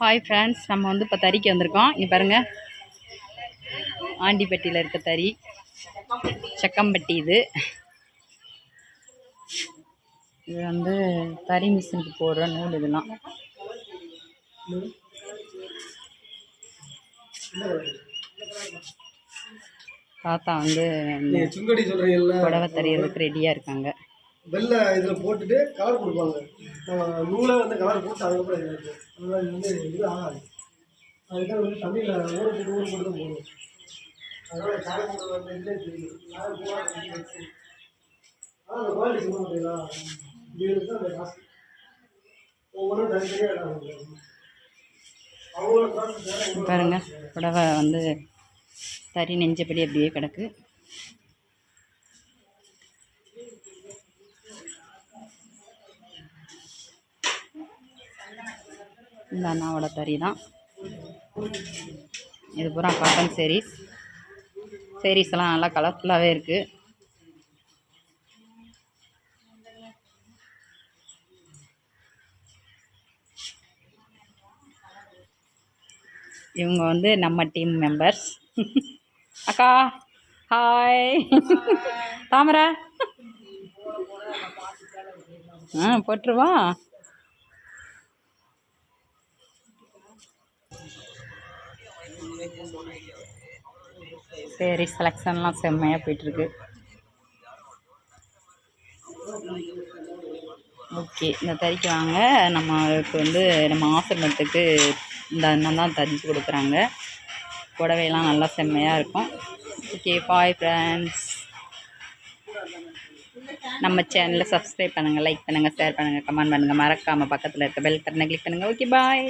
Hi friends நம்ம வந்து இப்போ தறிக்கு வந்திருக்கோம். இங்கே பாருங்கள் ஆண்டிப்பட்டியில் இருக்க தறி. செக்கம்பட்டி இது. இது வந்து தறி மிஷினுக்கு போடுற நூல் இதெல்லாம். தாத்தா வந்து புடவை தறியறதுக்கு ரெடியாக இருக்காங்க. வெள்ளை இதில் போட்டுட்டு கலர் கொடுப்பாங்க. நம்ம நூலை வந்து கலர் போட்டு அதுக்கப்புறம் இது இருக்கு. அதனால இது வந்து இது ஆகாது. அதுக்காக வந்து தண்ணியில் ஊற போட்டு ஊற போட்டு தான் போடணும். அதனால சாயம் போடுறது வந்து இதுலேயே தெரியும் யாரும் போகாது ஆனால் அந்த குவாலிட்டி சொல்ல மாட்டீங்களா இது இருக்கு அந்த காசு. ஒவ்வொன்றும் தனித்தனியாக இடம் புடவை வந்து தறி நெஞ்சபடி அப்படியே கிடக்கு. இந்த அண்ணாவோட தறி தான். இது பூரா காட்டன் சேரீஸ் சேரீஸ் எல்லாம் நல்லா கலர்ஃபுல்லாகவே இருக்குது இவங்க வந்து நம்ம டீம் மெம்பர்ஸ் அக்கா ஹாய் தாமரை. ஆ போட்டுருவா. சரி செலெக்ஷன்லாம் செம்மையாக போயிட்டுருக்கு. ஓகே இந்த தறிக்கு வாங்க. நம்மளுக்கு வந்து நம்ம ஆசிரமத்துக்கு இந்த அண்ணன் தான் தறிச்சு கொடுக்குறாங்க. புடவையெல்லாம் நல்லா செம்மையாக இருக்கும். ஓகே பாய் ஃப்ரெண்ட்ஸ் நம்ம சேனலை சப்ஸ்கிரைப் பண்ணுங்கள் லைக் பண்ணுங்கள் ஷேர் பண்ணுங்கள் கமெண்ட் பண்ணுங்கள் மறக்காமல் பக்கத்தில் இருக்க பெல் பட்டனை கிளிக் பண்ணுங்கள் ஓகே பாய்